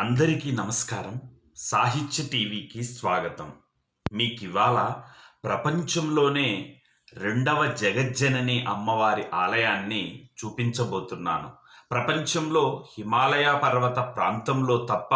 అందరికీ నమస్కారం. సాహిత్య టీవీకి స్వాగతం. మీకు ఇవాళ ప్రపంచంలోనే రెండవ జగజ్జనని అమ్మవారి ఆలయాన్ని చూపించబోతున్నాను. ప్రపంచంలో హిమాలయ పర్వత ప్రాంతంలో తప్ప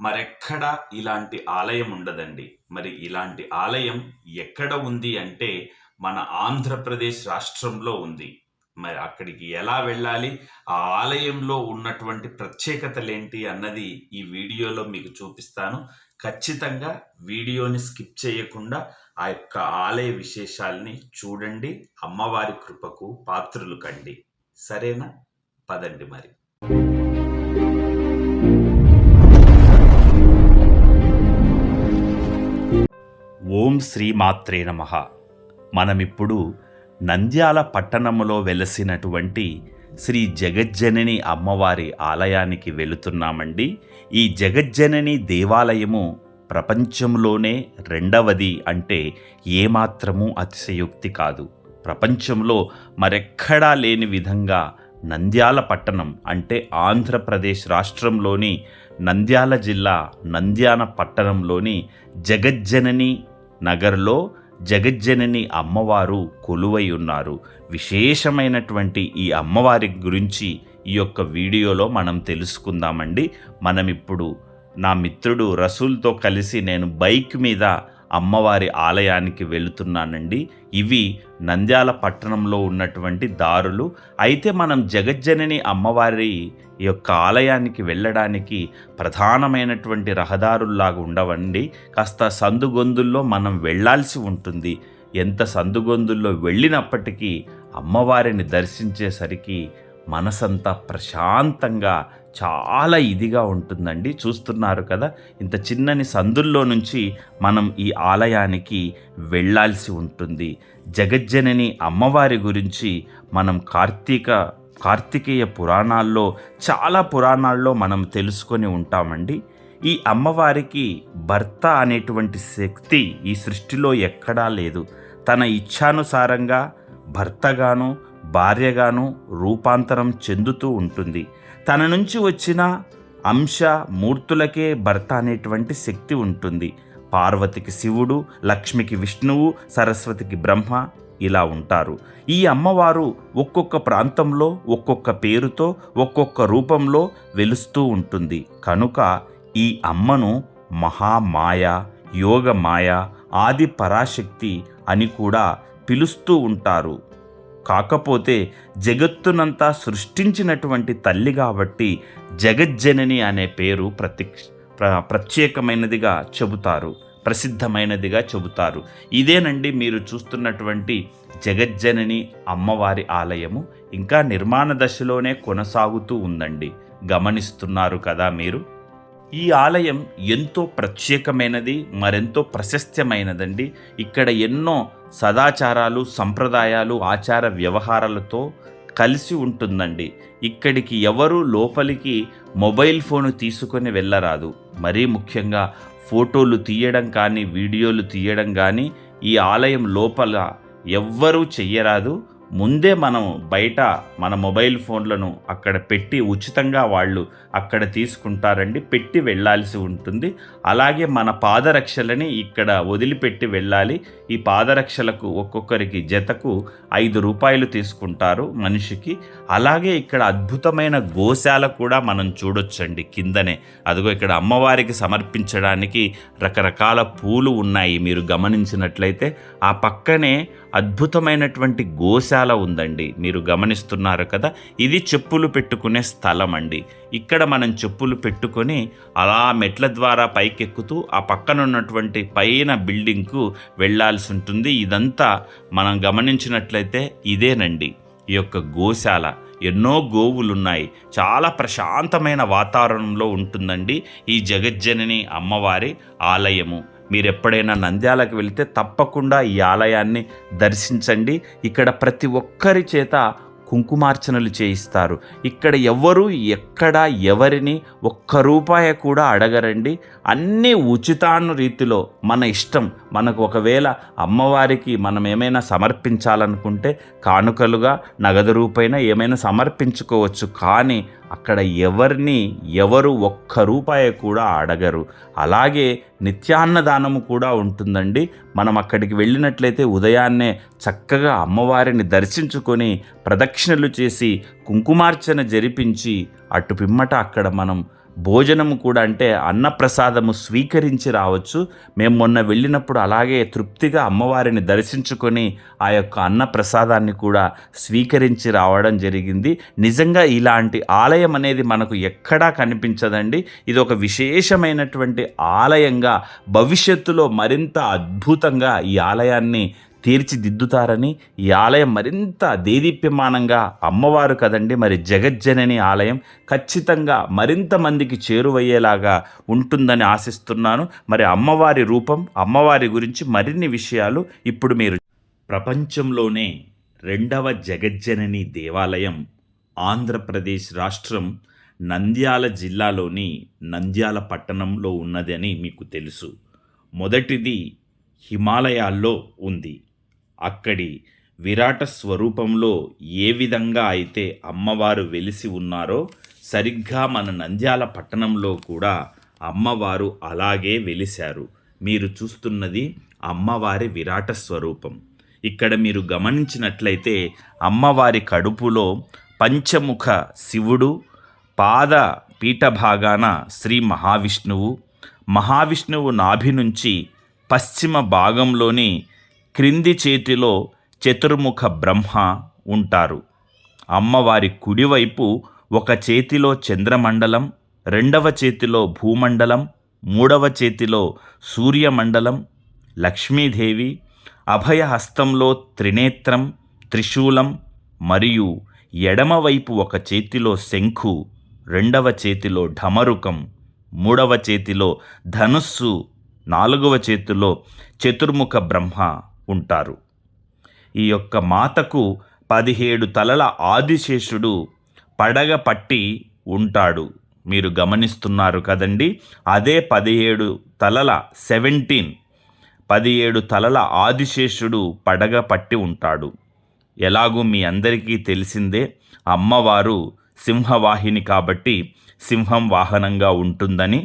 మరెక్కడా ఇలాంటి ఆలయం ఉండదండి. మరి ఇలాంటి ఆలయం ఎక్కడ ఉంది అంటే మన ఆంధ్రప్రదేశ్ రాష్ట్రంలో ఉంది. మరి అక్కడికి ఎలా వెళ్ళాలి? ఆ ఆలయంలో ఉన్నటువంటి ప్రత్యేకతలేంటి అన్నది ఈ వీడియోలో మీకు చూపిస్తాను. ఖచ్చితంగా వీడియోని స్కిప్ చేయకుండా ఆ యొక్క ఆలయ విశేషాల్ని చూడండి. అమ్మవారి కృపకు పాత్రులు కండి. సరేనా? పదండి మరి. ఓం శ్రీమాత్రే నమ. మనమిప్పుడు నంద్యాల పట్టణములో వెలసినటువంటి శ్రీ జగజ్జనని అమ్మవారి ఆలయానికి వెళుతున్నామండి. ఈ జగజ్జనని దేవాలయము ప్రపంచంలోనే రెండవది అంటే ఏమాత్రము అతిశయోక్తి కాదు. ప్రపంచంలో మరెక్కడా లేని విధంగా నంద్యాల పట్టణం అంటే ఆంధ్రప్రదేశ్ రాష్ట్రంలోని నంద్యాల జిల్లా నంద్యాల పట్టణంలోని జగజ్జనని నగర్లో జగజ్జనని అమ్మవారు కొలువై ఉన్నారు. విశేషమైనటువంటి ఈ అమ్మవారి గురించి ఈ యొక్క వీడియోలో మనం తెలుసుకుందామండి. మనం ఇప్పుడు నా మిత్రుడు రసూల్తో కలిసి నేను బైక్ మీద అమ్మవారి ఆలయానికి వెళుతున్నానండి. ఇవి నంద్యాల పట్టణంలో ఉన్నటువంటి దారులు. అయితే మనం జగజ్జనని అమ్మవారి యొక్క ఆలయానికి వెళ్ళడానికి ప్రధానమైనటువంటి రహదారుల్లాగా ఉండవండి. కాస్త సందుగొందుల్లో మనం వెళ్ళాల్సి ఉంటుంది. ఎంత సందుగొందుల్లో వెళ్ళినప్పటికీ అమ్మవారిని దర్శించేసరికి మనసంతా ప్రశాంతంగా చాలా ఇదిగా ఉంటుందండి. చూస్తున్నారు కదా ఇంత చిన్నని సందుల్లో నుంచి మనం ఈ ఆలయానికి వెళ్ళాల్సి ఉంటుంది. జగజ్జనని అమ్మవారి గురించి మనం కార్తీక కార్తికేయ పురాణాల్లో చాలా పురాణాల్లో మనం తెలుసుకొని ఉంటామండి. ఈ అమ్మవారికి భర్త అనేటువంటి శక్తి ఈ సృష్టిలో ఎక్కడా లేదు. తన ఇచ్ఛానుసారంగా భర్తగాను భార్యగాను రూపాంతరం చెందుతూ ఉంటుంది. తన నుంచి వచ్చిన అంశ మూర్తులకే భర్త అనేటువంటి శక్తి ఉంటుంది. పార్వతికి శివుడు లక్ష్మికి విష్ణువు సరస్వతికి బ్రహ్మ ఇలా ఉంటారు. ఈ అమ్మవారు ఒక్కొక్క ప్రాంతంలో ఒక్కొక్క పేరుతో ఒక్కొక్క రూపంలో వెలుస్తూ ఉంటుంది. కనుక ఈ అమ్మను మహామాయ యోగమాయ ఆది పరాశక్తి అని కూడా పిలుస్తూ ఉంటారు. కాకపోతే జగత్తునంతా సృష్టించినటువంటి తల్లి కాబట్టి జగజ్జనని అనే పేరు ప్రతి ప్ర ప్రత్యేకమైనదిగా చెబుతారు ప్రసిద్ధమైనదిగా చెబుతారు. ఇదేనండి మీరు చూస్తున్నటువంటి జగజ్జనని అమ్మవారి ఆలయము. ఇంకా నిర్మాణ దశలోనే కొనసాగుతూ ఉందండి. గమనిస్తున్నారు కదా మీరు? ఈ ఆలయం ఎంతో ప్రత్యేకమైనది మరెంతో ప్రశస్త్యమైనదండి ఇక్కడ ఎన్నో సదాచారాలు సంప్రదాయాలు ఆచార వ్యవహారాలతో కలిసి ఉంటుందండి. ఇక్కడికి ఎవరు లోపలికి మొబైల్ ఫోను తీసుకొని వెళ్ళరాదు. మరీ ముఖ్యంగా ఫోటోలు తీయడం కానీ వీడియోలు తీయడం కానీ ఈ ఆలయం లోపల ఎవ్వరూ చెయ్యరాదు. ముందే మనం బయట మన మొబైల్ ఫోన్లను అక్కడ పెట్టి ఉచితంగా వాళ్ళు అక్కడ తీసుకుంటారండి పెట్టి వెళ్ళాల్సి ఉంటుంది. అలాగే మన పాదరక్షలని ఇక్కడ వదిలిపెట్టి వెళ్ళాలి. ఈ పాదరక్షలకు ఒక్కొక్కరికి జతకు ఐదు రూపాయలు తీసుకుంటారు మనిషికి. అలాగే ఇక్కడ అద్భుతమైన గోశాల కూడా మనం చూడొచ్చండి కిందనే. అదిగో ఇక్కడ అమ్మవారికి సమర్పించడానికి రకరకాల పూలు ఉన్నాయి మీరు గమనించినట్లయితే. ఆ పక్కనే అద్భుతమైనటువంటి గోశాల ఉందండి. మీరు గమనిస్తున్నారు కదా? ఇది చెప్పులు పెట్టుకునే స్థలం అండి ఇక్కడ మనం చెప్పులు పెట్టుకొని అలా మెట్ల ద్వారా పైకెక్కుతూ ఆ పక్కన ఉన్నటువంటి పైన బిల్డింగ్కు వెళ్ళాల్సి ఉంటుంది. ఇదంతా మనం గమనించినట్లయితే ఇదేనండి ఈ యొక్క గోశాల. ఎన్నో గోవులున్నాయి. చాలా ప్రశాంతమైన వాతావరణంలో ఉంటుందండి ఈ జగజ్జనని అమ్మవారి ఆలయము. మీరు ఎప్పుడైనా నంద్యాలకు వెళితే తప్పకుండా ఈ ఆలయాన్ని దర్శించండి. ఇక్కడ ప్రతి ఒక్కరి చేత కుంకుమార్చనలు చేయిస్తారు. ఇక్కడ ఎవ్వరూ ఎక్కడ ఎవరిని ఒక్క రూపాయి కూడా అడగరండి. అన్నీ ఉచితాను రీతిలో మన ఇష్టం. మనకు ఒకవేళ అమ్మవారికి మనం ఏమైనా సమర్పించాలనుకుంటే కానుకలుగా నగదు రూపైన ఏమైనా సమర్పించుకోవచ్చు. కానీ అక్కడ ఎవరిని ఎవరు ఒక్క రూపాయి కూడా అడగరు. అలాగే నిత్యాన్నదానము కూడా ఉంటుందండి. మనం అక్కడికి వెళ్ళినట్లయితే ఉదయాన్నే చక్కగా అమ్మవారిని దర్శించుకొని ప్రదక్షిణలు చేసి కుంకుమార్చన జరిపించి అటు పిమ్మట అక్కడ మనం భోజనము కూడా అంటే అన్నప్రసాదము స్వీకరించి రావచ్చు. మేము మొన్న వెళ్ళినప్పుడు అలాగే తృప్తిగా అమ్మవారిని దర్శించుకొని ఆ యొక్క అన్నప్రసాదాన్ని కూడా స్వీకరించి రావడం జరిగింది. నిజంగా ఇలాంటి ఆలయం అనేది మనకు ఎక్కడా కనిపించదండి. ఇది ఒక విశేషమైనటువంటి ఆలయంగా భవిష్యత్తులో మరింత అద్భుతంగా ఈ ఆలయాన్ని తీర్చిదిద్దుతారని ఈ ఆలయం మరింత దేదీప్యమానంగా అమ్మవారు కదండి మరి జగజ్జనని ఆలయం ఖచ్చితంగా మరింత మందికి చేరువయ్యేలాగా ఉంటుందని ఆశిస్తున్నాను. మరి అమ్మవారి రూపం అమ్మవారి గురించి మరిన్ని విషయాలు ఇప్పుడు మీరు ప్రపంచంలోనే రెండవ జగజ్జనని దేవాలయం ఆంధ్రప్రదేశ్ రాష్ట్రం నంద్యాల జిల్లాలోని నంద్యాల పట్టణంలో ఉన్నదని మీకు తెలుసు. మొదటిది హిమాలయాల్లో ఉంది. అక్కడి విరాట స్వరూపంలో ఏ విధంగా అయితే అమ్మవారు వెలిసి ఉన్నారో సరిగ్గా మన నంద్యాల పట్టణంలో కూడా అమ్మవారు అలాగే వెలిశారు. మీరు చూస్తున్నది అమ్మవారి విరాట స్వరూపం. ఇక్కడ మీరు గమనించినట్లయితే అమ్మవారి కడుపులో పంచముఖ శివుడు పాద పీఠభాగాన శ్రీ మహావిష్ణువు మహావిష్ణువు నాభి నుంచి పశ్చిమ భాగంలోని క్రింది చేతిలో చతుర్ముఖ బ్రహ్మ ఉంటారు. అమ్మవారి కుడివైపు ఒక చేతిలో చంద్రమండలం రెండవ చేతిలో భూమండలం మూడవ చేతిలో సూర్యమండలం లక్ష్మీదేవి అభయహస్తంలో త్రినేత్రం త్రిశూలం మరియు ఎడమవైపు ఒక చేతిలో శంఖు రెండవ చేతిలో ఢమరుకం మూడవ చేతిలో ధనుస్సు నాలుగవ చేతిలో చతుర్ముఖ బ్రహ్మ ఉంటారు. ఈ యొక్క మాతకు పదిహేడు తలల ఆదిశేషుడు పడగ పట్టి ఉంటాడు. మీరు గమనిస్తున్నారు కదండి అదే పదిహేడు తలల సెవెంటీన్ పదిహేడు తలల ఆదిశేషుడు పడగ పట్టి ఉంటాడు. ఎలాగూ మీ అందరికీ తెలిసిందే అమ్మవారు సింహవాహిని కాబట్టి సింహం వాహనంగా ఉంటుందని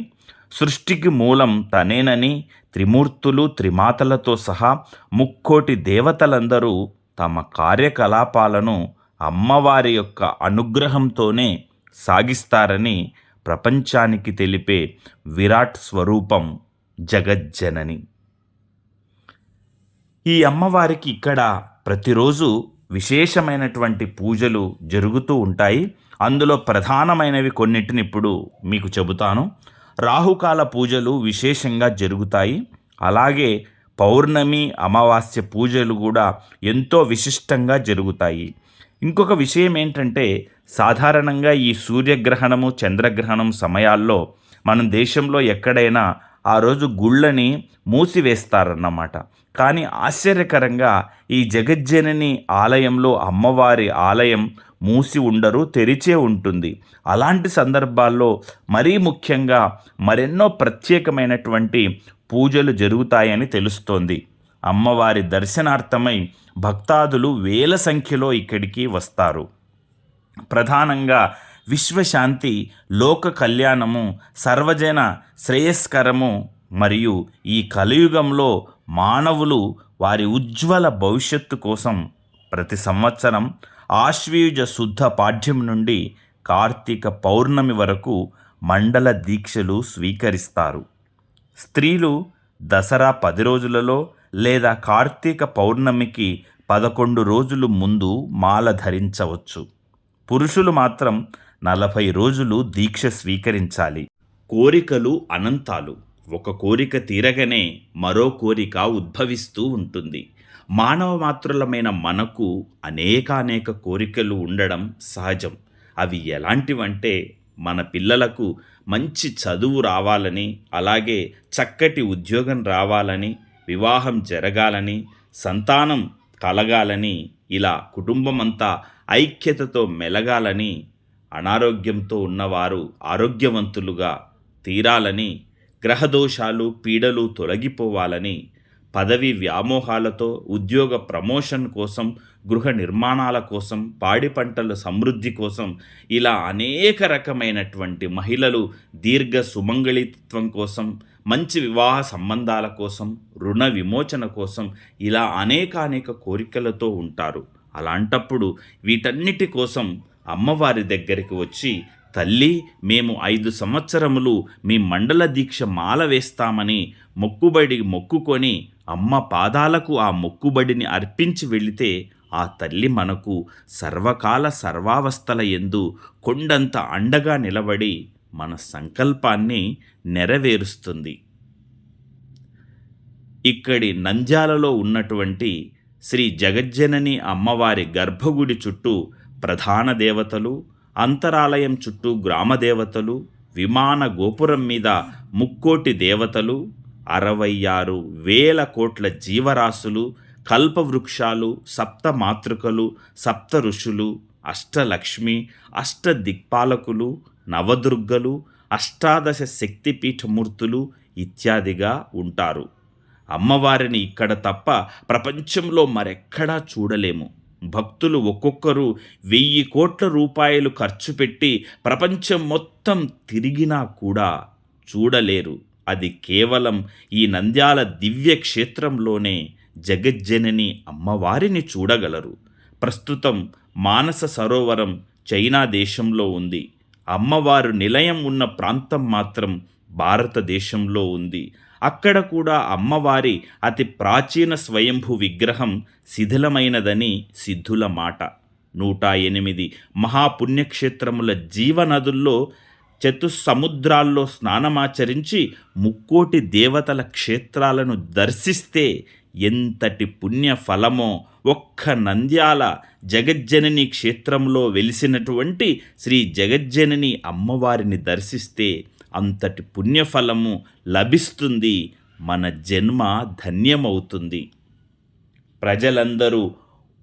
సృష్టికి మూలం తనేనని త్రిమూర్తులు త్రిమాతలతో సహా ముక్కోటి దేవతలందరూ తమ కార్యకలాపాలను అమ్మవారి యొక్క అనుగ్రహంతోనే సాగిస్తారని ప్రపంచానికి తెలిపే విరాట్ స్వరూపం జగజ్జనని. ఈ అమ్మవారికి ఇక్కడ ప్రతిరోజు విశేషమైనటువంటి పూజలు జరుగుతూ ఉంటాయి. అందులో ప్రధానమైనవి కొన్నిటిని ఇప్పుడు మీకు చెబుతాను. రాహుకాల పూజలు విశేషంగా జరుగుతాయి. అలాగే పౌర్ణమి అమావాస్య పూజలు కూడా ఎంతో విశిష్టంగా జరుగుతాయి. ఇంకొక విషయం ఏంటంటే సాధారణంగా ఈ సూర్యగ్రహణము చంద్రగ్రహణం సమయాల్లో మన దేశంలో ఎక్కడైనా ఆ రోజు గుళ్ళని మూసివేస్తారన్నమాట. కానీ ఆశ్చర్యకరంగా ఈ జగజ్జనని ఆలయంలో అమ్మవారి ఆలయం మూసి ఉండరు తెరిచే ఉంటుంది. అలాంటి సందర్భాల్లో మరీ ముఖ్యంగా మరెన్నో ప్రత్యేకమైనటువంటి పూజలు జరుగుతాయని తెలుస్తోంది. అమ్మవారి దర్శనార్థమై భక్తాదులు వేల సంఖ్యలో ఇక్కడికి వస్తారు. ప్రధానంగా విశ్వశాంతి లోక కళ్యాణము సర్వజన శ్రేయస్కరము మరియు ఈ కలియుగంలో మానవులు వారి ఉజ్వల భవిష్యత్తు కోసం ప్రతి సంవత్సరం ఆశ్వీయుజ శుద్ధ పాఠ్యం నుండి కార్తీక పౌర్ణమి వరకు మండల దీక్షలు స్వీకరిస్తారు. స్త్రీలు దసరా పది రోజులలో లేదా కార్తీక పౌర్ణమికి పదకొండు రోజులు ముందు మాల ధరించవచ్చు. పురుషులు మాత్రం నలభై రోజులు దీక్ష స్వీకరించాలి. కోరికలు అనంతాలు. ఒక కోరిక తీరగానే మరో కోరిక ఉద్భవిస్తూ ఉంటుంది. మానవ మాత్రులమైన మనకు అనేకానేక కోరికలు ఉండడం సహజం. అవి ఎలాంటివంటే మన పిల్లలకు మంచి చదువు రావాలని అలాగే చక్కటి ఉద్యోగం రావాలని వివాహం జరగాలని సంతానం కలగాలని ఇలా కుటుంబమంతా ఐక్యతతో మెలగాలని అనారోగ్యంతో ఉన్నవారు ఆరోగ్యవంతులుగా తీరాలని గ్రహదోషాలు పీడలు తొలగిపోవాలని పదవి వ్యామోహాలతో ఉద్యోగ ప్రమోషన్ కోసం గృహ నిర్మాణాల కోసం పాడి పంటల సమృద్ధి కోసం ఇలా అనేక రకమైనటువంటి మహిళలు దీర్ఘ సుమంగళిత్వం కోసం మంచి వివాహ సంబంధాల కోసం రుణ విమోచన కోసం ఇలా అనేకానేక కోరికలతో ఉంటారు. అలాంటప్పుడు వీటన్నిటి కోసం అమ్మవారి దగ్గరికి వచ్చి తల్లి మేము ఐదు సంవత్సరములు మీ మండల దీక్ష మాల వేస్తామని మొక్కుబడి మొక్కుకొని అమ్మ పాదాలకు ఆ మొక్కుబడిని అర్పించి వెళితే ఆ తల్లి మనకు సర్వకాల సర్వావస్థల ఎందు కొండంత అండగా నిలబడి మన సంకల్పాన్ని నెరవేరుస్తుంది. ఇక్కడి నంద్యాలలో ఉన్నటువంటి శ్రీ జగజ్జనని అమ్మవారి గర్భగుడి చుట్టూ ప్రధాన దేవతలు అంతరాలయం చుట్టూ గ్రామదేవతలు విమాన గోపురం మీద ముక్కోటి దేవతలు అరవై ఆరు వేల కోట్ల జీవరాశులు కల్పవృక్షాలు సప్త మాతృకలు సప్త ఋషులు అష్టలక్ష్మి అష్ట దిక్పాలకులు నవదుర్గలు అష్టాదశ శక్తిపీఠమూర్తులు ఇత్యాదిగా ఉంటారు. అమ్మవారిని ఇక్కడ తప్ప ప్రపంచంలో మరెక్కడా చూడలేము. భక్తులు ఒక్కొక్కరు వెయ్యి కోట్ల రూపాయలు ఖర్చు పెట్టి ప్రపంచం మొత్తం తిరిగినా కూడా చూడలేరు. అది కేవలం ఈ నంద్యాల దివ్య క్షేత్రంలోనే జగజ్జనని అమ్మవారిని చూడగలరు. ప్రస్తుతం మానస సరోవరం చైనా దేశంలో ఉంది. అమ్మవారు నిలయం ఉన్న ప్రాంతం మాత్రం భారతదేశంలో ఉంది. అక్కడ కూడా అమ్మవారి అతి ప్రాచీన స్వయంభూ విగ్రహం శిథిలమైనదని సిద్ధుల మాట. నూట ఎనిమిది మహాపుణ్యక్షేత్రముల జీవనదుల్లో చతుస్సముద్రాల్లో స్నానమాచరించి ముక్కోటి దేవతల క్షేత్రాలను దర్శిస్తే ఎంతటి పుణ్య ఫలమో ఒక్క నంద్యాల జగజ్జనని క్షేత్రంలో వెలిసినటువంటి శ్రీ జగజ్జనని అమ్మవారిని దర్శిస్తే అంతటి పుణ్యఫలము లభిస్తుంది మన జన్మ ధన్యమవుతుంది. ప్రజలందరూ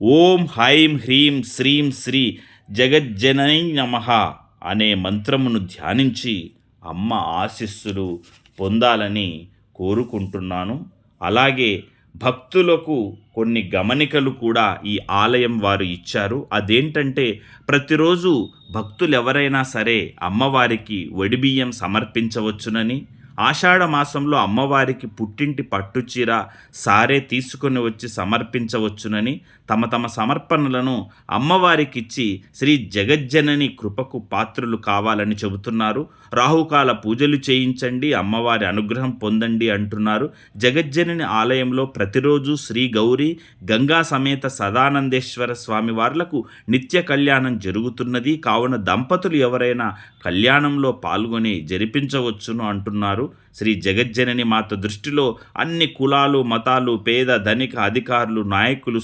ఓం హైం హ్రీం శ్రీం శ్రీ జగజ్జనై నమ అనే మంత్రమును ధ్యానించి అమ్మ ఆశీస్సులు పొందాలని కోరుకుంటున్నాను. అలాగే భక్తులకు కొన్ని గమనికలు కూడా ఈ ఆలయం వారు ఇచ్చారు. అదేంటంటే ప్రతిరోజు భక్తులు ఎవరైనా సరే అమ్మవారికి వడిబియ్యం సమర్పించవచ్చునని ఆషాఢ మాసంలో అమ్మవారికి పుట్టింటి పట్టుచీర సారే తీసుకొని వచ్చి సమర్పించవచ్చునని తమ తమ సమర్పణలను అమ్మవారికిచ్చి శ్రీ జగజ్జనని కృపకు పాత్రులు కావాలని చెబుతున్నారు. రాహుకాల పూజలు చేయించండి అమ్మవారి అనుగ్రహం పొందండి అంటున్నారు. జగజ్జనని ఆలయంలో ప్రతిరోజు శ్రీ గౌరి గంగా సమేత సదానందేశ్వర స్వామి వార్లకు నిత్య కళ్యాణం జరుగుతున్నది. కావున దంపతులు ఎవరైనా కళ్యాణంలో పాల్గొని జరిపించవచ్చును అంటున్నారు. శ్రీ జగజ్జనని మాత దృష్టిలో అన్ని కులాలు మతాలు పేద ధనిక అధికారులు నాయకులు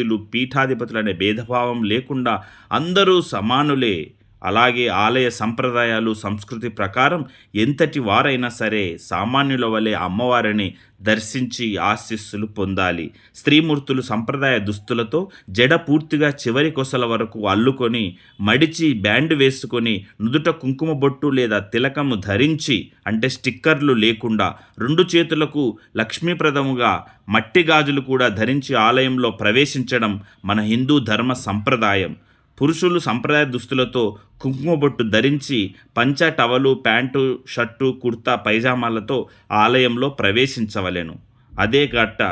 పూజ్యులు పీఠాధిపతులు అనే భేదభావం లేకుండా అందరూ సమానులే. అలాగే ఆలయ సంప్రదాయాలు సంస్కృతి ప్రకారం ఎంతటి వారైనా సరే సామాన్యుల వలె అమ్మవారిని దర్శించి ఆశీస్సులు పొందాలి. స్త్రీమూర్తులు సంప్రదాయ దుస్తులతో జడ పూర్తిగా చివరి కొసల వరకు అల్లుకొని మడిచి బ్యాండ్ వేసుకొని నుదుట కుంకుమ బొట్టు లేదా తిలకము ధరించి అంటే స్టిక్కర్లు లేకుండా రెండు చేతులకు లక్ష్మీప్రదముగా మట్టి గాజులు కూడా ధరించి ఆలయంలో ప్రవేశించడం మన హిందూ ధర్మ సంప్రదాయం. పురుషులు సంప్రదాయ దుస్తులతో కుంకుమ బొట్టు ధరించి పంచ టవలు ప్యాంటు షర్టు కుర్తా పైజామాలతో ఆలయంలో ప్రవేశించవలెను. అదే గట్ట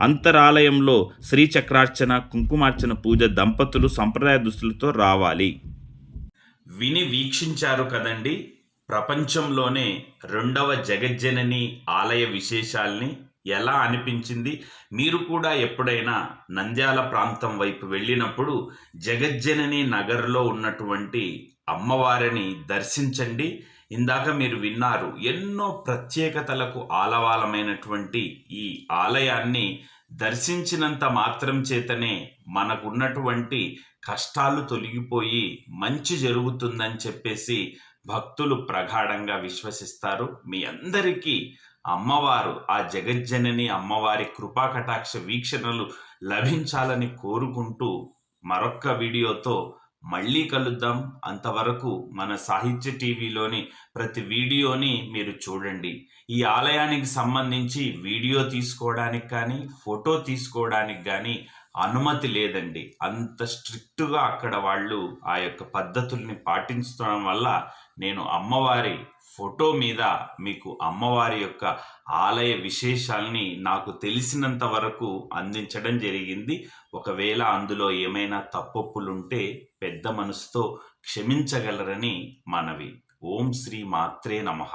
అంతరాలయంలో శ్రీచక్రార్చన కుంకుమార్చన పూజ దంపతులు సంప్రదాయ దుస్తులతో రావాలి. విని వీక్షించారు కదండి. ప్రపంచంలోనే రెండవ జగజ్జనని ఆలయ విశేషాల్ని ఎలా అనిపించింది? మీరు కూడా ఎప్పుడైనా నంద్యాల ప్రాంతం వైపు వెళ్ళినప్పుడు జగజ్జనని నగర్లో ఉన్నటువంటి అమ్మవారిని దర్శించండి. ఇందాక మీరు విన్నారు ఎన్నో ప్రత్యేకతలకు ఆలవాలమైనటువంటి ఈ ఆలయాన్ని దర్శించినంత మాత్రం చేతనే మనకున్నటువంటి కష్టాలు తొలగిపోయి మంచి జరుగుతుందని చెప్పేసి భక్తులు ప్రగాఢంగా విశ్వసిస్తారు. మీ అందరికీ అమ్మవారు ఆ జగజ్జనని అమ్మవారి కృపా కటాక్ష వీక్షణలు లభించాలని కోరుకుంటూ మరొక్క వీడియోతో మళ్ళీ కలుద్దాం. అంతవరకు మన సాహిత్య టీవీలోని ప్రతి వీడియోని మీరు చూడండి. ఈ ఆలయానికి సంబంధించి వీడియో తీసుకోవడానికి కానీ ఫోటో తీసుకోవడానికి కానీ అనుమతి లేదండి. అంత స్ట్రిక్ట్గా అక్కడ వాళ్ళు ఆ యొక్క పద్ధతుల్ని పాటించడం వల్ల నేను అమ్మవారి ఫోటో మీద మీకు అమ్మవారి యొక్క ఆలయ విశేషాల్ని నాకు తెలిసినంత వరకు అందించడం జరిగింది. ఒకవేళ అందులో ఏమైనా తప్పొప్పులుంటే పెద్ద మనసుతో క్షమించగలరని మనవి. ఓం శ్రీ మాత్రే నమః.